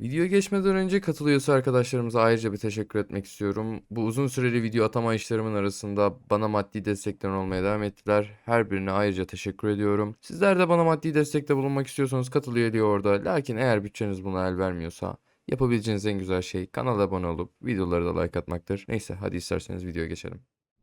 Videoya geçmeden önce katılıyorsa arkadaşlarımıza ayrıca bir teşekkür etmek istiyorum. Bu uzun süreli video atama işlerimin arasında bana maddi destekler olmaya devam ettiler. Her birine ayrıca teşekkür ediyorum. Sizler de bana maddi destekte bulunmak istiyorsanız katıl üyeliği orada. Lakin eğer bütçeniz buna el vermiyorsa yapabileceğiniz en güzel şey kanala abone olup videoları da like atmaktır. Neyse hadi isterseniz videoya geçelim.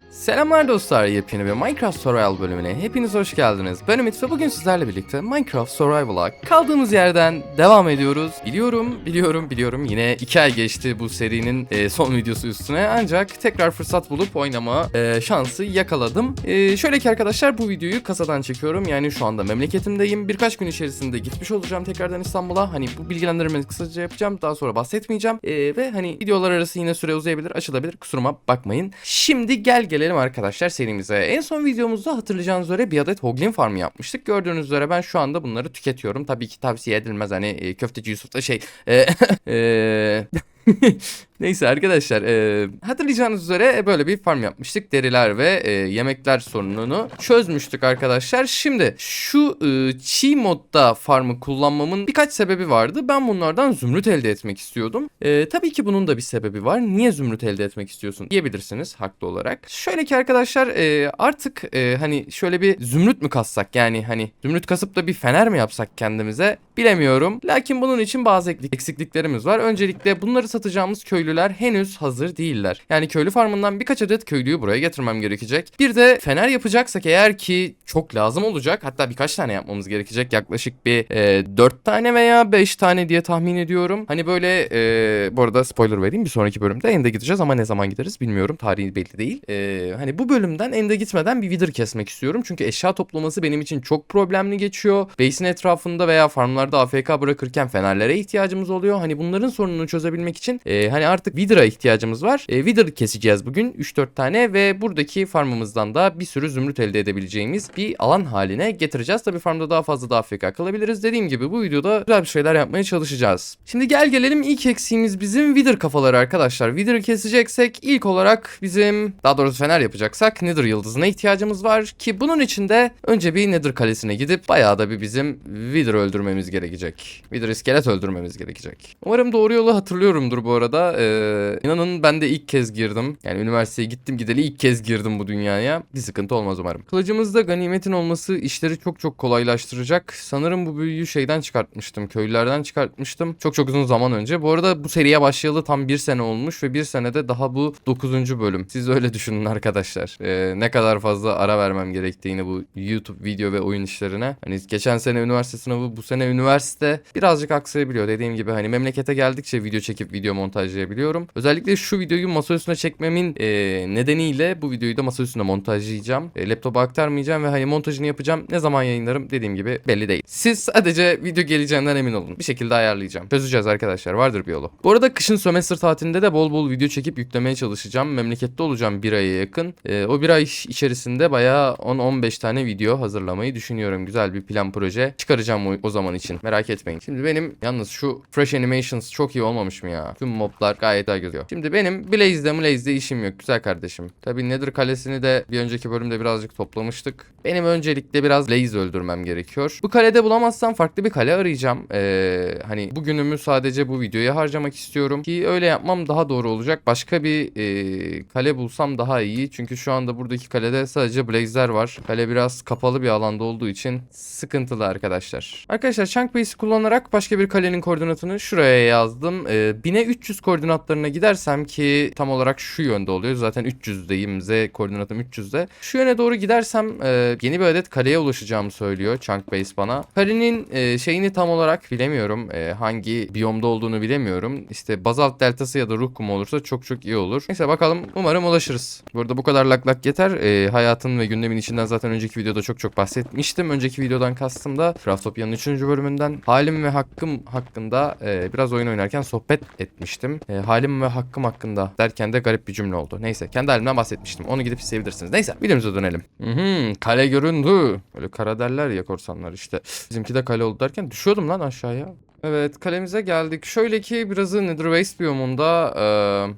Selamlar dostlar yepyeni bir Minecraft Survival bölümüne hepiniz hoş geldiniz. Ben Ümit ve bugün sizlerle birlikte Minecraft Survival'a kaldığımız yerden devam ediyoruz. Biliyorum, biliyorum, biliyorum yine 2 ay geçti bu serinin e, son videosu üstüne ancak tekrar fırsat bulup oynama e, şansı yakaladım. E, şöyle ki arkadaşlar bu videoyu kasadan çekiyorum yani şu anda memleketimdeyim. Birkaç gün içerisinde gitmiş olacağım tekrardan İstanbul'a. Hani bu bilgilendirmeyi kısaca yapacağım daha sonra bahsetmeyeceğim. E, ve hani videolar arası yine süre uzayabilir açılabilir kusuruma bakmayın. Şimdi gel gelelim arkadaşlar serimize. En son videomuzda hatırlayacağınız üzere bir adet Hoglin farmı yapmıştık. Gördüğünüz üzere ben şu anda bunları tüketiyorum. Tabii ki tavsiye edilmez hani e, köfteci Yusuf şey... E, e, Neyse arkadaşlar e, hatırlayacağınız üzere böyle bir farm yapmıştık. Deriler ve e, yemekler sorununu çözmüştük arkadaşlar. Şimdi şu e, çiğ modda farmı kullanmamın birkaç sebebi vardı. Ben bunlardan zümrüt elde etmek istiyordum. E, tabii ki bunun da bir sebebi var. Niye zümrüt elde etmek istiyorsun diyebilirsiniz haklı olarak. Şöyle ki arkadaşlar e, artık e, hani şöyle bir zümrüt mü kassak yani hani zümrüt kasıp da bir fener mi yapsak kendimize bilemiyorum. Lakin bunun için bazı eksikliklerimiz var. Öncelikle bunları satacağımız köylüler henüz hazır değiller. Yani köylü farmından birkaç adet köylüyü buraya getirmem gerekecek. Bir de fener yapacaksak eğer ki çok lazım olacak. Hatta birkaç tane yapmamız gerekecek. Yaklaşık bir e, 4 tane veya 5 tane diye tahmin ediyorum. Hani böyle e, bu arada spoiler vereyim bir sonraki bölümde Ende gideceğiz ama ne zaman gideriz bilmiyorum. Tarihi belli değil. E, hani bu bölümden Ende gitmeden bir Wither kesmek istiyorum. Çünkü eşya toplaması benim için çok problemli geçiyor. Base'in etrafında veya farmlarda AFK bırakırken fenerlere ihtiyacımız oluyor. Hani bunların sorununu çözebilmek için e, hani artık Wither'a ihtiyacımız var. E, Wither keseceğiz bugün 3-4 tane ve buradaki farmımızdan da bir sürü zümrüt elde edebileceğimiz bir alan haline getireceğiz. Tabii farmda daha fazla daha AFK kalabiliriz. Dediğim gibi bu videoda güzel bir şeyler yapmaya çalışacağız. Şimdi gel gelelim ilk eksiğimiz bizim Wither kafaları arkadaşlar. Wither'ı keseceksek ilk olarak bizim daha doğrusu fener yapacaksak Nether yıldızına ihtiyacımız var ki bunun için de önce bir Nether kalesine gidip bayağı da bir bizim Wither öldürmemiz gerekecek. Wither iskelet öldürmemiz gerekecek. Umarım doğru yolu hatırlıyorumdur bu arada. Ee, inanın ben de ilk kez girdim. Yani üniversiteye gittim gideli ilk kez girdim bu dünyaya. Bir sıkıntı olmaz umarım. Kılıcımızda ganimetin olması işleri çok çok kolaylaştıracak. Sanırım bu büyüyü şeyden çıkartmıştım. Köylülerden çıkartmıştım. Çok çok uzun zaman önce. Bu arada bu seriye başlayalı tam bir sene olmuş ve bir senede daha bu 9. bölüm. Siz öyle düşünün arkadaşlar. Ee, ne kadar fazla ara vermem gerektiğini bu YouTube video ve oyun işlerine. Hani geçen sene üniversite sınavı bu sene üniversite birazcık aksayabiliyor. Dediğim gibi hani memlekete geldikçe video çekip video montajlayabiliyorum. Özellikle şu videoyu masa üstüne çekmemin e, nedeniyle bu videoyu da masa üstüne montajlayacağım. E, laptopa aktarmayacağım ve hani montajını yapacağım. Ne zaman yayınlarım dediğim gibi belli değil. Siz sadece video geleceğinden emin olun. Bir şekilde ayarlayacağım. Çözeceğiz arkadaşlar. Vardır bir yolu. Bu arada kışın sömestr tatilinde de bol bol video çekip yüklemeye çalışacağım. Memlekette olacağım bir aya yakın. E, o bir ay içerisinde bayağı 10-15 tane video hazırlamayı düşünüyorum. Güzel bir plan proje çıkaracağım o, o zaman için. Merak etmeyin. Şimdi benim yalnız şu Fresh Animations çok iyi olmamış mı ya? Tüm moblar gayet güzel gözüküyor. Şimdi benim Blaze'de Blaze'de işim yok güzel kardeşim. Tabi Nether kalesini de bir önceki bölümde birazcık toplamıştık. Benim öncelikle biraz Blaze öldürmem gerekiyor. Bu kalede bulamazsam farklı bir kale arayacağım. Ee, hani bugünümü sadece bu videoya harcamak istiyorum. Ki öyle yapmam daha doğru olacak. Başka bir e, kale bulsam daha iyi. Çünkü şu anda buradaki kalede sadece Blaze'ler var. Kale biraz kapalı bir alanda olduğu için sıkıntılı arkadaşlar. Arkadaşlar Chunk Base'i kullanarak başka bir kalenin koordinatını şuraya yazdım. Ee, 1000'e 300 koordinatlarına gidersem ki tam olarak şu yönde oluyor. Zaten 300'deyim. Z koordinatım 300'de. Şu yöne doğru gidersem e, yeni bir adet kaleye ulaşacağımı söylüyor Chunk Base bana. Kalenin e, şeyini tam olarak bilemiyorum. E, hangi biyomda olduğunu bilemiyorum. İşte bazalt deltası ya da ruh kumu olursa çok çok iyi olur. Neyse bakalım. Umarım ulaşırız. Burada bu kadar lak lak yeter. E, hayatın ve gündemin içinden zaten önceki videoda çok çok bahsetmiştim. Önceki videodan kastım da Craftopya'nın 3. bölümünden halim ve hakkım hakkında e, biraz oyun oynarken sohbet etmiştim. E, halim ve hakkım hakkında derken de garip bir cümle oldu. Neyse kendi halimden bahsetmiştim. Onu gidip izleyebilirsiniz. Neyse videomuza dönelim. Hı hı, kale göründü. Böyle kara derler ya korsanlar işte. Bizimki de kale oldu derken düşüyordum lan aşağıya. Evet kalemize geldik. Şöyle ki birazı Nether Waste biyomunda e,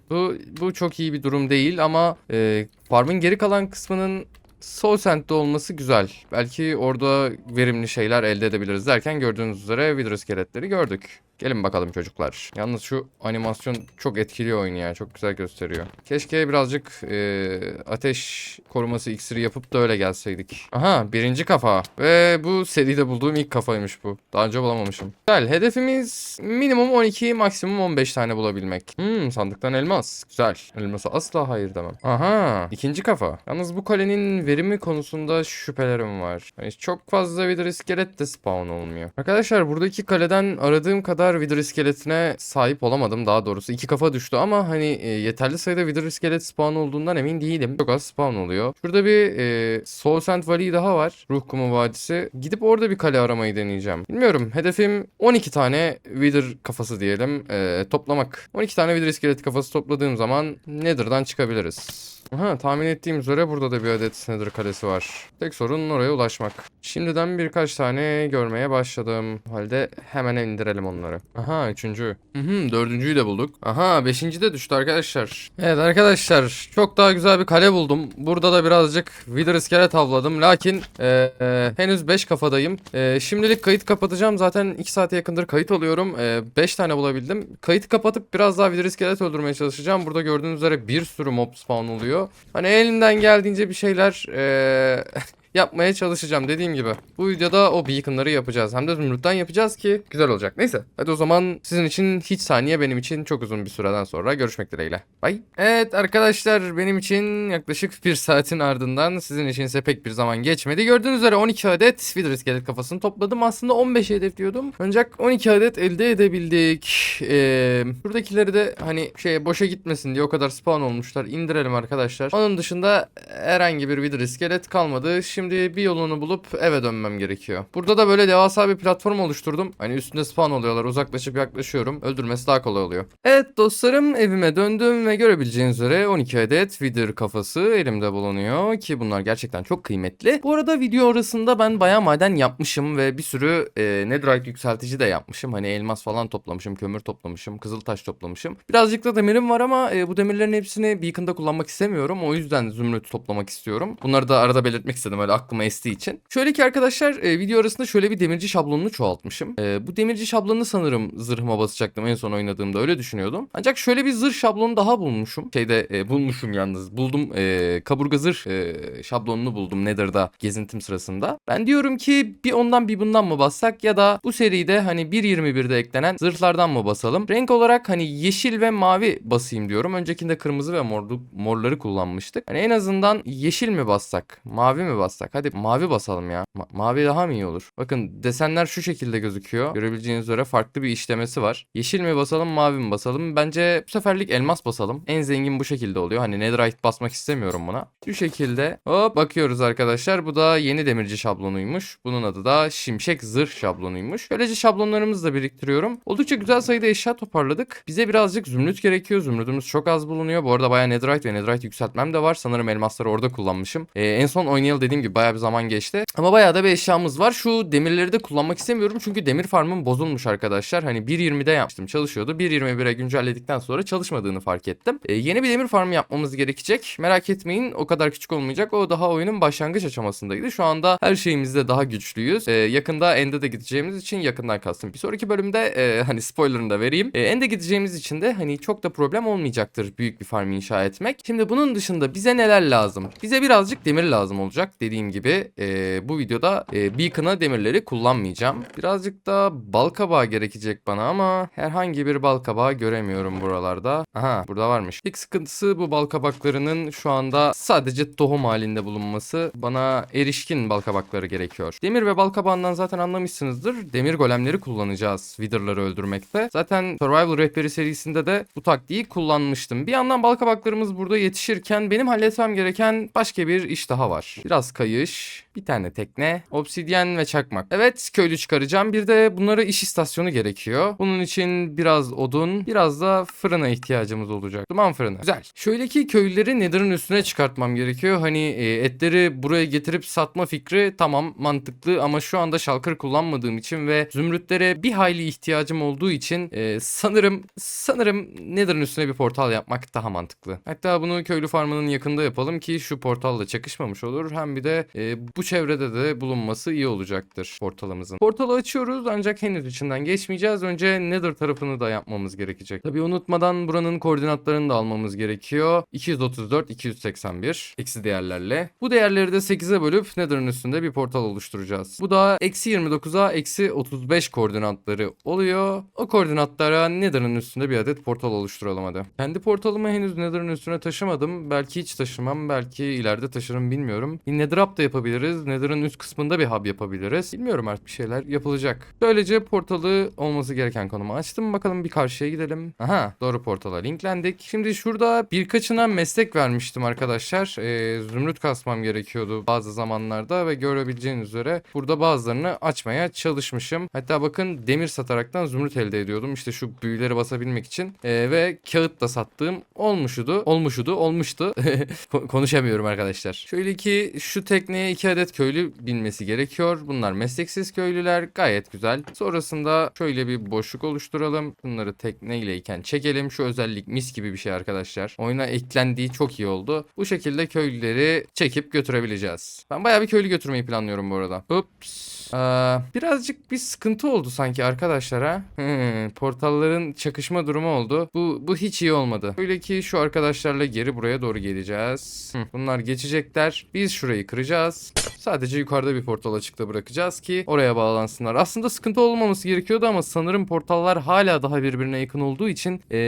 bu bu çok iyi bir durum değil ama e, farmın geri kalan kısmının Soul Sand'de olması güzel. Belki orada verimli şeyler elde edebiliriz derken gördüğünüz üzere Wither iskeletleri gördük. Gelin bakalım çocuklar. Yalnız şu animasyon çok etkili oyunu ya. Çok güzel gösteriyor. Keşke birazcık e, ateş koruması iksiri yapıp da öyle gelseydik. Aha birinci kafa. Ve bu seride bulduğum ilk kafaymış bu. Daha önce bulamamışım. Güzel. Hedefimiz minimum 12 maksimum 15 tane bulabilmek. Hmm sandıktan elmas. Güzel. Elmasa asla hayır demem. Aha ikinci kafa. Yalnız bu kalenin verimi konusunda şüphelerim var. Hani çok fazla Wither iskelet de spawn olmuyor. Arkadaşlar buradaki kaleden aradığım kadar Wither iskeletine sahip olamadım daha doğrusu. iki kafa düştü ama hani e, yeterli sayıda Wither iskelet spawn olduğundan emin değilim. Çok az spawn oluyor. Şurada bir e, Soul Sand Valley daha var. Ruh Kumu Vadisi. Gidip orada bir kale aramayı deneyeceğim. Bilmiyorum. Hedefim 12 tane Wither kafası diyelim e, toplamak. 12 tane Wither iskelet kafası topladığım zaman Nether'dan çıkabiliriz. Aha, tahmin ettiğim üzere burada da bir adet Nether kalesi var. Tek sorun oraya ulaşmak. Şimdiden birkaç tane görmeye başladım. Halde hemen indirelim onları. Aha üçüncü. Hı hı, dördüncüyü de bulduk. Aha beşinci de düştü arkadaşlar. Evet arkadaşlar çok daha güzel bir kale buldum. Burada da birazcık Wither iskelet avladım. Lakin e, e, henüz 5 kafadayım. E, şimdilik kayıt kapatacağım. Zaten 2 saate yakındır kayıt alıyorum. 5 tane bulabildim. Kayıt kapatıp biraz daha Wither iskelet öldürmeye çalışacağım. Burada gördüğünüz üzere bir sürü mob spawn oluyor. Hani elimden geldiğince bir şeyler e, yapmaya çalışacağım dediğim gibi. Bu videoda o beaconları yapacağız. Hem de zümrütten yapacağız ki güzel olacak. Neyse. Hadi o zaman sizin için hiç saniye benim için çok uzun bir süreden sonra görüşmek dileğiyle. Bye. Evet arkadaşlar benim için yaklaşık bir saatin ardından sizin için ise pek bir zaman geçmedi. Gördüğünüz üzere 12 adet Wither iskelet kafasını topladım. Aslında 15 hedefliyordum. Ancak 12 adet elde edebildik. Ee, buradakileri de hani şey boşa gitmesin diye o kadar spawn olmuşlar. İndirelim arkadaşlar. Onun dışında herhangi bir Wither iskelet kalmadı. Şimdi bir yolunu bulup eve dönmem gerekiyor. Burada da böyle devasa bir platform oluşturdum. Hani üstünde spawn oluyorlar. Uzaklaşıp yaklaşıyorum. Öldürmesi daha kolay oluyor. Evet dostlarım evime döndüm ve görebileceğiniz üzere 12 adet Wither kafası elimde bulunuyor. Ki bunlar gerçekten çok kıymetli. Bu arada video arasında ben bayağı maden yapmışım ve bir sürü e, netherite yükseltici de yapmışım. Hani elmas falan toplamışım, kömür toplamışım, kızıltaş toplamışım. Birazcık da demirim var ama e, bu demirlerin hepsini Beacon'da kullanmak istemiyorum. O yüzden zümrüt toplamak istiyorum. Bunları da arada belirtmek istedim aklıma estiği için. Şöyle ki arkadaşlar e, video arasında şöyle bir demirci şablonunu çoğaltmışım. E, bu demirci şablonunu sanırım zırhıma basacaktım en son oynadığımda öyle düşünüyordum. Ancak şöyle bir zırh şablonu daha bulmuşum. Şeyde e, bulmuşum yalnız. Buldum e, kaburga zırh e, şablonunu buldum Nether'da gezintim sırasında. Ben diyorum ki bir ondan bir bundan mı bassak ya da bu seride hani 1.21'de eklenen zırhlardan mı basalım? Renk olarak hani yeşil ve mavi basayım diyorum. Öncekinde kırmızı ve morlu, morları kullanmıştık. Hani en azından yeşil mi bassak? Mavi mi bassak? Hadi mavi basalım ya. Ma- mavi daha mı iyi olur? Bakın desenler şu şekilde gözüküyor. Görebileceğiniz üzere farklı bir işlemesi var. Yeşil mi basalım mavi mi basalım? Bence bu seferlik elmas basalım. En zengin bu şekilde oluyor. Hani netherite basmak istemiyorum buna. Şu şekilde hop bakıyoruz arkadaşlar. Bu da yeni demirci şablonuymuş. Bunun adı da şimşek zırh şablonuymuş. Böylece şablonlarımızı da biriktiriyorum. Oldukça güzel sayıda eşya toparladık. Bize birazcık zümrüt gerekiyor. Zümrütümüz çok az bulunuyor. Bu arada bayağı netherite ve netherite yükseltmem de var. Sanırım elmasları orada kullanmışım. Ee, en son oynayalı dediğim gibi bayağı bir zaman geçti. Ama bayağı da bir eşyamız var. Şu demirleri de kullanmak istemiyorum. Çünkü demir farmım bozulmuş arkadaşlar. Hani 1.20'de yapmıştım çalışıyordu. 1.21'e güncelledikten sonra çalışmadığını fark ettim. Ee, yeni bir demir farmı yapmamız gerekecek. Merak etmeyin o kadar küçük olmayacak. O daha oyunun başlangıç aşamasındaydı. Şu anda her şeyimizde daha güçlüyüz. Ee, yakında End'e de gideceğimiz için yakından kastım. Bir sonraki bölümde e, hani spoilerını da vereyim. E, End'e gideceğimiz için de hani çok da problem olmayacaktır büyük bir farm inşa etmek. Şimdi bunun dışında bize neler lazım? Bize birazcık demir lazım olacak. Dediğim gibi e, bu videoda e, Beacon'a demirleri kullanmayacağım. Birazcık da bal kabağı gerekecek bana ama herhangi bir bal kabağı göremiyorum buralarda. Aha burada varmış. İlk sıkıntısı bu bal kabaklarının şu anda sadece tohum halinde bulunması. Bana erişkin bal kabakları gerekiyor. Demir ve bal kabağından zaten anlamışsınızdır. Demir golemleri kullanacağız Wither'ları öldürmekte. Zaten Survival Rehberi serisinde de bu taktiği kullanmıştım. Bir yandan bal kabaklarımız burada yetişirken benim halletmem gereken başka bir iş daha var. Biraz kayış, bir tane tekne, obsidyen ve çakmak. Evet köylü çıkaracağım. Bir de bunlara iş istasyonu gerekiyor. Bunun için biraz odun, biraz da fırına ihtiyacımız olacak. Duman fırını. Güzel. Şöyle ki köylüleri Nether'ın üstüne çıkartmam gerekiyor. Hani e, etleri buraya getirip satma fikri tamam mantıklı ama şu anda şalkır kullanmadığım için ve zümrütlere bir hayli ihtiyacım olduğu için e, sanırım sanırım Nether'ın üstüne bir portal yapmak daha mantıklı. Hatta bunu köylü farmının yakında yapalım ki şu portalla çakışmamış olur. Hem bir de e, bu çevrede de bulunması iyi olacaktır portalımızın. Portalı açıyoruz ancak henüz içinden geçmeyeceğiz. Önce Nether tarafını da yapmamız gerekecek. Tabii unutmadan buranın koordinatlarını da almamız gerekiyor. 234, 281 eksi değerlerle. Bu değerleri de 8'e bölüp Nether'ın üstünde bir portal oluşturacağız. Bu da eksi 29'a eksi 35 koordinatları oluyor. O koordinatlara Nether'ın üstünde bir adet portal oluşturalım hadi. Kendi portalımı henüz Nether'ın üstüne taşımadım. Belki hiç taşımam. Belki ileride taşırım bilmiyorum. Bir Nether hub da yapabiliriz. Nether'ın üst kısmında bir hub yapabiliriz. Bilmiyorum artık bir şeyler yapılacak. Böylece portalı olması gereken konumu açtım. Bakalım bir karşıya gidelim. Aha doğru portala linklendik. Şimdi şurada birkaçına meslek vermiştim arkadaşlar. Ee, zümrüt kasmam gerekiyordu bazı zamanlarda ve görebileceğiniz üzere burada bazılarını açmaya çalışmışım. Hatta bakın demir sataraktan zümrüt elde ediyordum. İşte şu büyüleri basabilmek için Ee, ve kağıt da sattığım olmuşudu. Olmuşudu, olmuştu. Ko- Konuşamıyorum arkadaşlar. Şöyle ki şu tekneye iki adet köylü binmesi gerekiyor. Bunlar mesleksiz köylüler. Gayet güzel. Sonrasında şöyle bir boşluk oluşturalım. Bunları tekneyleyken çekelim. Şu özellik mis gibi bir şey arkadaşlar. Oyuna eklendiği çok iyi oldu. Bu şekilde köylüleri çekip götürebileceğiz. Ben bayağı bir köylü götürmeyi planlıyorum bu arada. Ups. Aa, birazcık bir sıkıntı oldu sanki arkadaşlar ha. Hmm, portalların çakışma durumu oldu. Bu bu hiç iyi olmadı. Öyle ki şu arkadaşlarla geri buraya doğru geleceğiz. Bunlar geçecekler. Biz şurayı kıracağız. Sadece yukarıda bir portal açıkta bırakacağız ki oraya bağlansınlar. Aslında sıkıntı olmaması gerekiyordu ama sanırım portallar hala daha birbirine yakın olduğu için eee,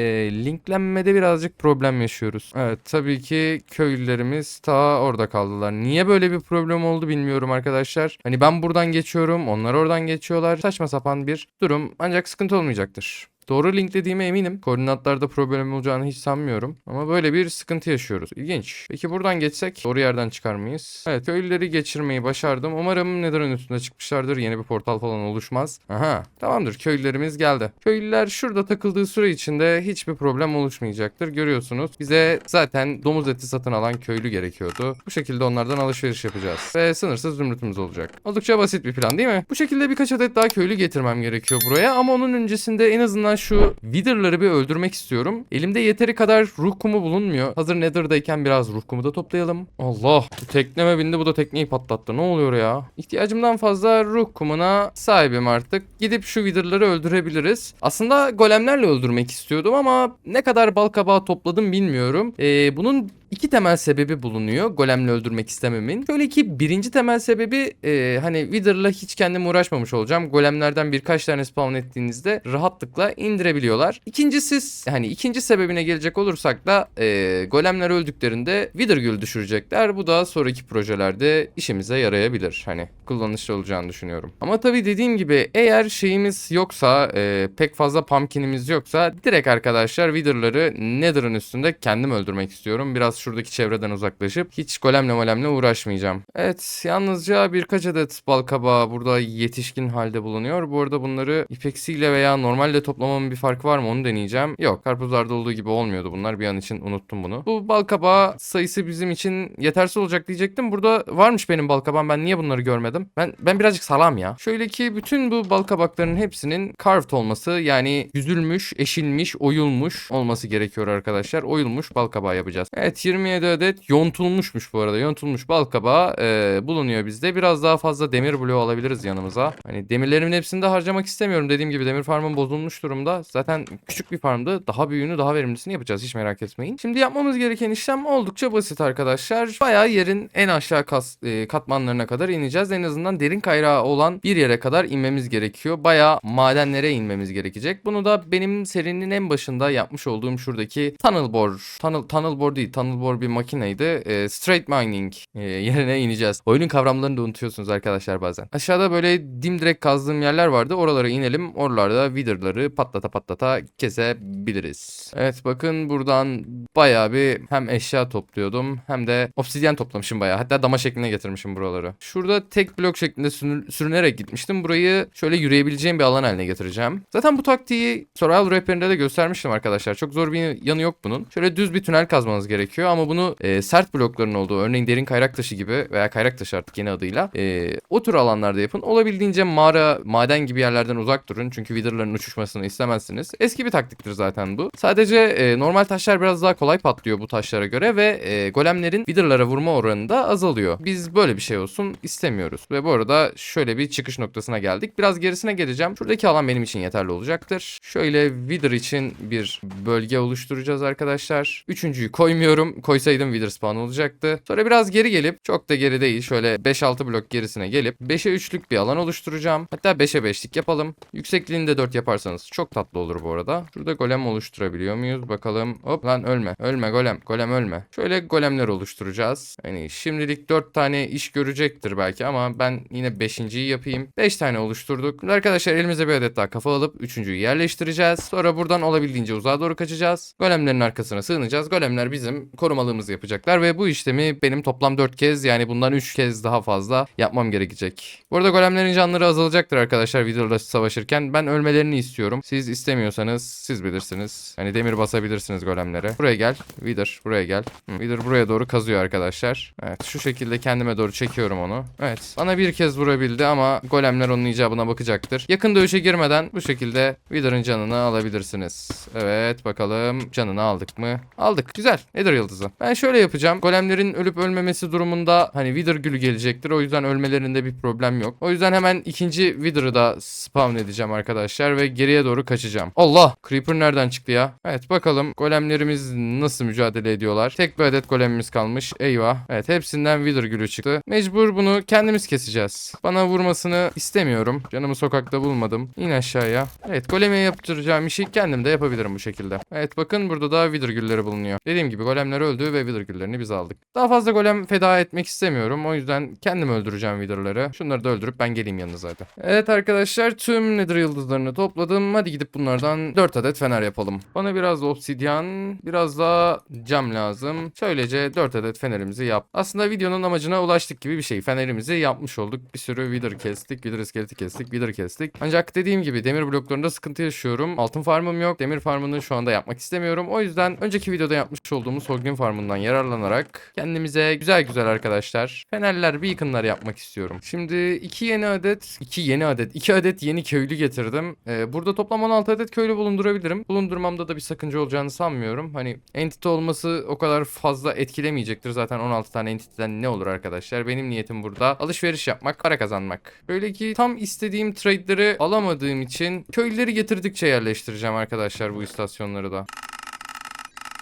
linklenmede birazcık problem yaşıyoruz. Evet tabii ki köylülerimiz ta orada kaldılar. Niye böyle bir problem oldu bilmiyorum arkadaşlar. Hani ben buradan geçiyorum onlar oradan geçiyorlar. Saçma sapan bir durum ancak sıkıntı olmayacaktır. Doğru linklediğime eminim. Koordinatlarda problem olacağını hiç sanmıyorum. Ama böyle bir sıkıntı yaşıyoruz. İlginç. Peki buradan geçsek doğru yerden çıkar mıyız? Evet köylüleri geçirmeyi başardım. Umarım Nether'ın üstünde çıkmışlardır. Yeni bir portal falan oluşmaz. Aha tamamdır köylülerimiz geldi. Köylüler şurada takıldığı süre içinde hiçbir problem oluşmayacaktır. Görüyorsunuz. Bize zaten domuz eti satın alan köylü gerekiyordu. Bu şekilde onlardan alışveriş yapacağız. Ve sınırsız zümrütümüz olacak. Oldukça basit bir plan değil mi? Bu şekilde birkaç adet daha köylü getirmem gerekiyor buraya. Ama onun öncesinde en azından şu Wither'ları bir öldürmek istiyorum. Elimde yeteri kadar ruh kumu bulunmuyor. Hazır Nether'dayken biraz ruh kumu da toplayalım. Allah! Bu tekneme bindi bu da tekneyi patlattı. Ne oluyor ya? İhtiyacımdan fazla ruh kumuna sahibim artık. Gidip şu Wither'ları öldürebiliriz. Aslında golemlerle öldürmek istiyordum ama ne kadar bal kabağı topladım bilmiyorum. Ee, bunun iki temel sebebi bulunuyor golemle öldürmek istememin. Şöyle ki birinci temel sebebi e, hani Wither'la hiç kendim uğraşmamış olacağım. Golemlerden birkaç tane spawn ettiğinizde rahatlıkla indirebiliyorlar. İkincisi hani ikinci sebebine gelecek olursak da e, golemler öldüklerinde Wither gül düşürecekler. Bu da sonraki projelerde işimize yarayabilir. Hani kullanışlı olacağını düşünüyorum. Ama tabii dediğim gibi eğer şeyimiz yoksa e, pek fazla pumpkinimiz yoksa direkt arkadaşlar Wither'ları Nether'ın üstünde kendim öldürmek istiyorum. Biraz şuradaki çevreden uzaklaşıp hiç golemle molemle uğraşmayacağım. Evet yalnızca birkaç adet bal kabağı burada yetişkin halde bulunuyor. Bu arada bunları ipeksiyle veya normalde toplamamın bir farkı var mı onu deneyeceğim. Yok karpuzlarda olduğu gibi olmuyordu bunlar. Bir an için unuttum bunu. Bu bal kabağı sayısı bizim için yetersiz olacak diyecektim. Burada varmış benim bal kabağım. Ben niye bunları görmedim? Ben ben birazcık salam ya. Şöyle ki bütün bu bal kabaklarının hepsinin carved olması yani yüzülmüş, eşilmiş, oyulmuş olması gerekiyor arkadaşlar. Oyulmuş bal kabağı yapacağız. Evet 27 adet yontulmuşmuş bu arada. Yontulmuş bal kabağı e, bulunuyor bizde. Biraz daha fazla demir bloğu alabiliriz yanımıza. Hani demirlerimin hepsini de harcamak istemiyorum. Dediğim gibi demir farmım bozulmuş durumda. Zaten küçük bir farmdı. Daha büyüğünü daha verimlisini yapacağız. Hiç merak etmeyin. Şimdi yapmamız gereken işlem oldukça basit arkadaşlar. Bayağı yerin en aşağı kas, e, katmanlarına kadar ineceğiz. En azından derin kayrağı olan bir yere kadar inmemiz gerekiyor. Bayağı madenlere inmemiz gerekecek. Bunu da benim serinin en başında yapmış olduğum şuradaki tunnel bore, tunnel, tunnel bore değil, tunnel bore bir makineydi. E, straight mining e, yerine ineceğiz. Oyunun kavramlarını da unutuyorsunuz arkadaşlar bazen. Aşağıda böyle dimdirek kazdığım yerler vardı. Oralara inelim. Oralarda wither'ları patlata patlata kesebiliriz. Evet bakın buradan bayağı bir hem eşya topluyordum hem de obsidyen toplamışım bayağı. Hatta dama şekline getirmişim buraları. Şurada tek blok şeklinde sürü- sürünerek gitmiştim. Burayı şöyle yürüyebileceğim bir alan haline getireceğim. Zaten bu taktiği Survival rehberinde de göstermiştim arkadaşlar. Çok zor bir yanı yok bunun. Şöyle düz bir tünel kazmanız gerekiyor ama bunu e, sert blokların olduğu örneğin derin kayrak taşı gibi veya kayrak taşı artık yeni adıyla e, o tür alanlarda yapın. Olabildiğince mağara, maden gibi yerlerden uzak durun. Çünkü wither'ların uçuşmasını istemem. İstemezsiniz. Eski bir taktiktir zaten bu. Sadece e, normal taşlar biraz daha kolay patlıyor bu taşlara göre ve e, golemlerin wither'lara vurma oranı da azalıyor. Biz böyle bir şey olsun istemiyoruz. Ve bu arada şöyle bir çıkış noktasına geldik. Biraz gerisine geleceğim. Şuradaki alan benim için yeterli olacaktır. Şöyle wither için bir bölge oluşturacağız arkadaşlar. Üçüncüyü koymuyorum. Koysaydım wither spawn olacaktı. Sonra biraz geri gelip çok da geri değil. Şöyle 5-6 blok gerisine gelip 5'e 3'lük bir alan oluşturacağım. Hatta 5'e 5'lik yapalım. Yüksekliğini de 4 yaparsanız çok tatlı olur bu arada. Şurada golem oluşturabiliyor muyuz? Bakalım. Hop lan ölme. Ölme golem. Golem ölme. Şöyle golemler oluşturacağız. Hani şimdilik 4 tane iş görecektir belki ama ben yine 5.yi yapayım. 5 tane oluşturduk. Şimdi arkadaşlar elimize bir adet daha kafa alıp 3.yü yerleştireceğiz. Sonra buradan olabildiğince uzağa doğru kaçacağız. Golemlerin arkasına sığınacağız. Golemler bizim korumalığımızı yapacaklar ve bu işlemi benim toplam 4 kez yani bundan 3 kez daha fazla yapmam gerekecek. Bu arada golemlerin canları azalacaktır arkadaşlar videoda savaşırken. Ben ölmelerini istiyorum. Siz istemiyorsanız siz bilirsiniz. Hani demir basabilirsiniz golemlere. Buraya gel. Wither buraya gel. Hı, Wither buraya doğru kazıyor arkadaşlar. Evet şu şekilde kendime doğru çekiyorum onu. Evet bana bir kez vurabildi ama golemler onun icabına bakacaktır. Yakın dövüşe girmeden bu şekilde Wither'ın canını alabilirsiniz. Evet bakalım canını aldık mı? Aldık. Güzel. Nether yıldızı. Ben şöyle yapacağım. Golemlerin ölüp ölmemesi durumunda hani Wither gülü gelecektir. O yüzden ölmelerinde bir problem yok. O yüzden hemen ikinci Wither'ı da spawn edeceğim arkadaşlar ve geriye doğru kaçacağım. Allah! Creeper nereden çıktı ya? Evet bakalım golemlerimiz nasıl mücadele ediyorlar. Tek bir adet golemimiz kalmış. Eyvah. Evet hepsinden Wither gülü çıktı. Mecbur bunu kendimiz keseceğiz. Bana vurmasını istemiyorum. Canımı sokakta bulmadım. İn aşağıya. Evet goleme yaptıracağım işi kendim de yapabilirim bu şekilde. Evet bakın burada da Wither gülleri bulunuyor. Dediğim gibi golemler öldü ve Wither güllerini biz aldık. Daha fazla golem feda etmek istemiyorum. O yüzden kendim öldüreceğim Wither'ları. Şunları da öldürüp ben geleyim yanına zaten. Evet arkadaşlar tüm Nether yıldızlarını topladım. Hadi gidip bunlardan 4 adet fener yapalım. Bana biraz obsidyen, biraz daha cam lazım. Şöylece 4 adet fenerimizi yap. Aslında videonun amacına ulaştık gibi bir şey. Fenerimizi yapmış olduk. Bir sürü Wither kestik, Wither iskeleti kestik, Wither kestik. Ancak dediğim gibi demir bloklarında sıkıntı yaşıyorum. Altın farmım yok. Demir farmını şu anda yapmak istemiyorum. O yüzden önceki videoda yapmış olduğumuz Hoglin farmından yararlanarak kendimize güzel güzel arkadaşlar fenerler, beaconlar yapmak istiyorum. Şimdi iki yeni adet, iki yeni adet, iki adet yeni köylü getirdim. Ee, burada toplam 16 adet köylü bulundurabilirim. Bulundurmamda da bir sakınca olacağını sanmıyorum. Hani entity olması o kadar fazla etkilemeyecektir. Zaten 16 tane entity'den ne olur arkadaşlar? Benim niyetim burada alışveriş yapmak, para kazanmak. Böyle ki tam istediğim trade'leri alamadığım için köylüleri getirdikçe yerleştireceğim arkadaşlar bu istasyonları da.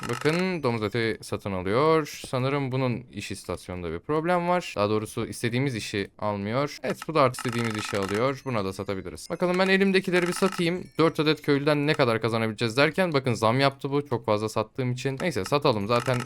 Bakın domuz eti satın alıyor. Sanırım bunun iş istasyonunda bir problem var. Daha doğrusu istediğimiz işi almıyor. Evet bu da artık istediğimiz işi alıyor. Buna da satabiliriz. Bakalım ben elimdekileri bir satayım. 4 adet köylüden ne kadar kazanabileceğiz derken bakın zam yaptı bu. Çok fazla sattığım için. Neyse satalım zaten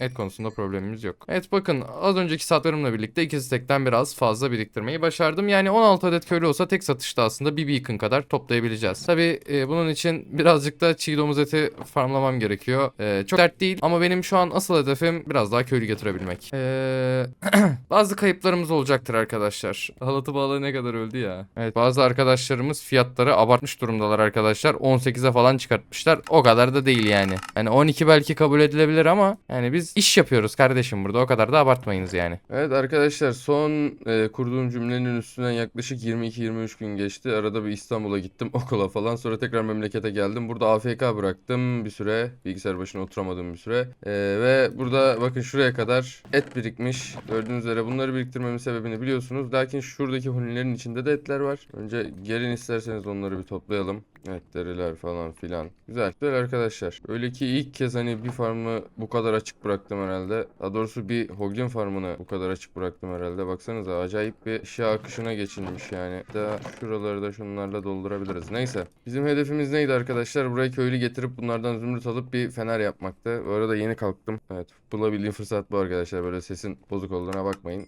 Et konusunda problemimiz yok. Evet bakın az önceki satlarımla birlikte iki stekten biraz fazla biriktirmeyi başardım. Yani 16 adet köylü olsa tek satışta aslında bir beacon kadar toplayabileceğiz. Tabi bunun için birazcık da çiğ domuz eti farmlamam gerekiyor. E, çok dert değil ama benim şu an asıl hedefim biraz daha köylü getirebilmek. E, bazı kayıplarımız olacaktır arkadaşlar. Halatı bağlı ne kadar öldü ya. Evet bazı arkadaşlarımız fiyatları abartmış durumdalar arkadaşlar. 18'e falan çıkartmışlar. O kadar da değil yani. Yani 12 belki kabul edilebilir ama yani biz iş yapıyoruz kardeşim burada. O kadar da abartmayınız yani. Evet arkadaşlar son e, kurduğum cümlenin üstünden yaklaşık 22-23 gün geçti. Arada bir İstanbul'a gittim okula falan. Sonra tekrar memlekete geldim. Burada AFK bıraktım bir süre. Bilgisayar başına oturamadım bir süre. E, ve burada bakın şuraya kadar et birikmiş. Gördüğünüz üzere bunları biriktirmemin sebebini biliyorsunuz. Lakin şuradaki hunilerin içinde de etler var. Önce gelin isterseniz onları bir toplayalım. Evet deriler falan filan. Güzel. Güzel arkadaşlar. Öyle ki ilk kez hani bir farmı bu kadar açık bıraktım herhalde. Daha doğrusu bir Hoglin farmını bu kadar açık bıraktım herhalde. Baksanıza acayip bir şey akışına geçilmiş yani. Daha şuraları da şunlarla doldurabiliriz. Neyse. Bizim hedefimiz neydi arkadaşlar? Buraya köylü getirip bunlardan zümrüt alıp bir fener yapmaktı. Bu arada yeni kalktım. Evet. Bulabildiğim fırsat bu arkadaşlar. Böyle sesin bozuk olduğuna bakmayın.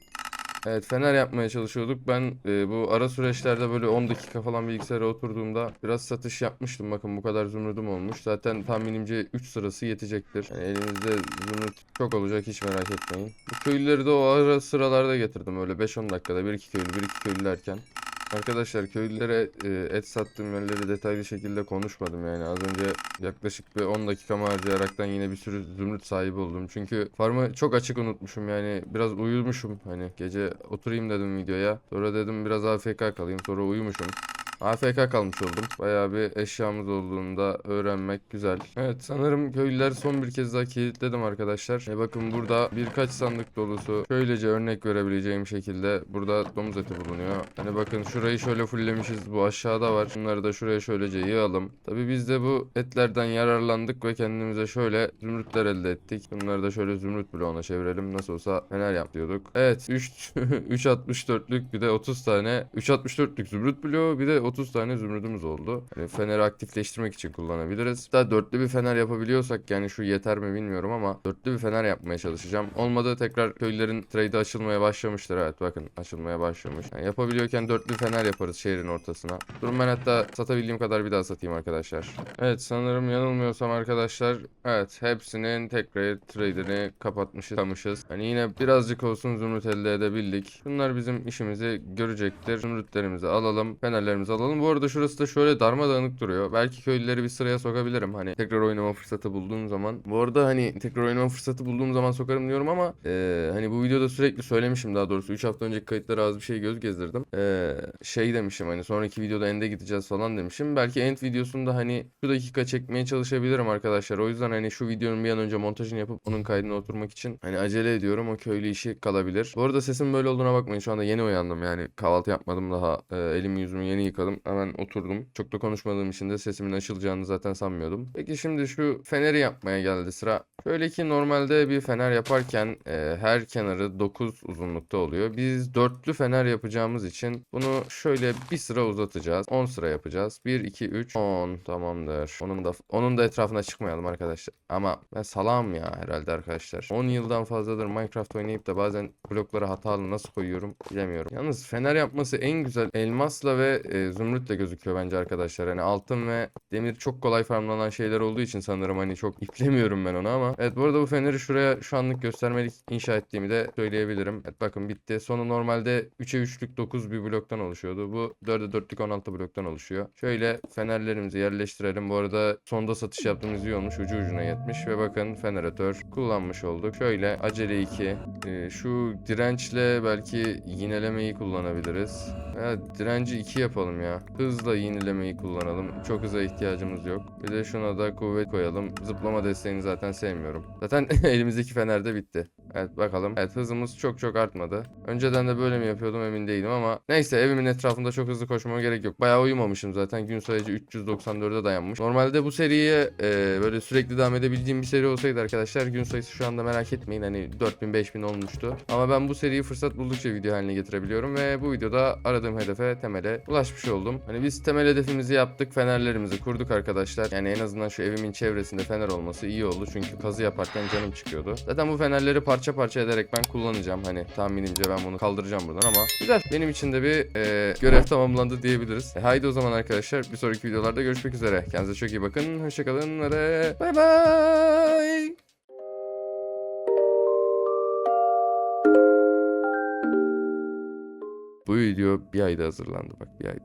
Evet fener yapmaya çalışıyorduk. Ben e, bu ara süreçlerde böyle 10 dakika falan bilgisayara oturduğumda biraz satış yapmıştım. Bakın bu kadar zümrüdüm olmuş. Zaten tahminimce 3 sırası yetecektir. Yani elimizde zümrüt çok olacak hiç merak etmeyin. Bu köylüleri de o ara sıralarda getirdim. Öyle 5-10 dakikada 1-2 köylü 1-2 köylü derken. Arkadaşlar köylülere e, et sattığım yerleri detaylı şekilde konuşmadım yani. Az önce yaklaşık bir 10 dakikamı harcayaraktan yine bir sürü zümrüt sahibi oldum. Çünkü farmı çok açık unutmuşum yani. Biraz uyumuşum hani. Gece oturayım dedim videoya. Sonra dedim biraz AFK kalayım. Sonra uyumuşum. AFK kalmış oldum. Bayağı bir eşyamız olduğunu da öğrenmek güzel. Evet sanırım köylüler son bir kez daha kilitledim arkadaşlar. E bakın burada birkaç sandık dolusu şöylece örnek verebileceğim şekilde burada domuz eti bulunuyor. Hani bakın şurayı şöyle fulllemişiz. Bu aşağıda var. Bunları da şuraya şöylece yığalım. Tabi biz de bu etlerden yararlandık ve kendimize şöyle zümrütler elde ettik. Bunları da şöyle zümrüt bloğuna çevirelim. Nasıl olsa fener yap diyorduk. Evet 3 3.64'lük bir de 30 tane 3.64'lük zümrüt bloğu bir de 30 tane zümrüdümüz oldu. Hani feneri aktifleştirmek için kullanabiliriz. Daha dörtlü bir fener yapabiliyorsak yani şu yeter mi bilmiyorum ama dörtlü bir fener yapmaya çalışacağım. Olmadı tekrar köylülerin trade'i açılmaya başlamıştır. Evet bakın açılmaya başlamış. Yani yapabiliyorken dörtlü fener yaparız şehrin ortasına. Durun ben hatta satabildiğim kadar bir daha satayım arkadaşlar. Evet sanırım yanılmıyorsam arkadaşlar evet hepsinin tekrar trade'ini kapatmışız. Hani yine birazcık olsun zümrüt elde edebildik. Bunlar bizim işimizi görecektir. Zümrütlerimizi alalım, fenerlerimizi alalım. Bu arada şurası da şöyle darmadağınık duruyor. Belki köylüleri bir sıraya sokabilirim. Hani tekrar oynama fırsatı bulduğum zaman. Bu arada hani tekrar oynama fırsatı bulduğum zaman sokarım diyorum ama eee, hani bu videoda sürekli söylemişim daha doğrusu. 3 hafta önceki kayıtlara az bir şey göz gezdirdim. Eee, şey demişim hani sonraki videoda end'e gideceğiz falan demişim. Belki end videosunda hani şu dakika çekmeye çalışabilirim arkadaşlar. O yüzden hani şu videonun bir an önce montajını yapıp onun kaydına oturmak için hani acele ediyorum. O köylü işi kalabilir. Bu arada sesim böyle olduğuna bakmayın. Şu anda yeni uyandım yani. Kahvaltı yapmadım daha. Eee, elimi yüzümü yeni yıkadım. Hemen oturdum. Çok da konuşmadığım için de sesimin açılacağını zaten sanmıyordum. Peki şimdi şu feneri yapmaya geldi sıra. Şöyle ki normalde bir fener yaparken e, her kenarı 9 uzunlukta oluyor. Biz dörtlü fener yapacağımız için bunu şöyle bir sıra uzatacağız. 10 sıra yapacağız. 1, 2, 3, 10 tamamdır. Onun da onun da etrafına çıkmayalım arkadaşlar. Ama ben salam ya herhalde arkadaşlar. 10 yıldan fazladır Minecraft oynayıp da bazen blokları hatalı nasıl koyuyorum bilemiyorum. Yalnız fener yapması en güzel elmasla ve e, zümrütle gözüküyor bence arkadaşlar. Hani altın ve demir çok kolay farmlanan şeyler olduğu için sanırım hani çok iplemiyorum ben onu ama. Evet bu arada bu feneri şuraya şu anlık göstermelik inşa ettiğimi de söyleyebilirim. Evet bakın bitti. Sonu normalde 3'e 3'lük 9 bir bloktan oluşuyordu. Bu 4'e 4'lük 16 bloktan oluşuyor. Şöyle fenerlerimizi yerleştirelim. Bu arada sonda satış yaptığımız iyi olmuş. Ucu ucuna yetmiş ve bakın feneratör kullanmış olduk. Şöyle acele 2. Ee, şu dirençle belki yinelemeyi kullanabiliriz. Evet direnci 2 yapalım ya. Hızla yenilemeyi kullanalım. Çok hıza ihtiyacımız yok. Bir de şuna da kuvvet koyalım. Zıplama desteğini zaten sevmiyorum. Zaten elimizdeki fener de bitti. Evet bakalım. Evet hızımız çok çok artmadı. Önceden de böyle mi yapıyordum emin değilim ama neyse evimin etrafında çok hızlı koşmama gerek yok. Bayağı uyumamışım zaten. Gün sayıcı 394'e dayanmış. Normalde bu seriye e, böyle sürekli devam edebildiğim bir seri olsaydı arkadaşlar gün sayısı şu anda merak etmeyin. Hani 4000 5000 olmuştu. Ama ben bu seriyi fırsat buldukça video haline getirebiliyorum ve bu videoda aradığım hedefe temele ulaşmış oldum. Hani biz temel hedefimizi yaptık. Fenerlerimizi kurduk arkadaşlar. Yani en azından şu evimin çevresinde fener olması iyi oldu. Çünkü kazı yaparken canım çıkıyordu. Zaten bu fenerleri parça parça ederek ben kullanacağım. Hani tahminimce ben bunu kaldıracağım buradan ama güzel. Benim için de bir e, görev tamamlandı diyebiliriz. E, haydi o zaman arkadaşlar bir sonraki videolarda görüşmek üzere. Kendinize çok iyi bakın. Hoşçakalın bay bay. Bu video bir ayda hazırlandı bak bir ayda.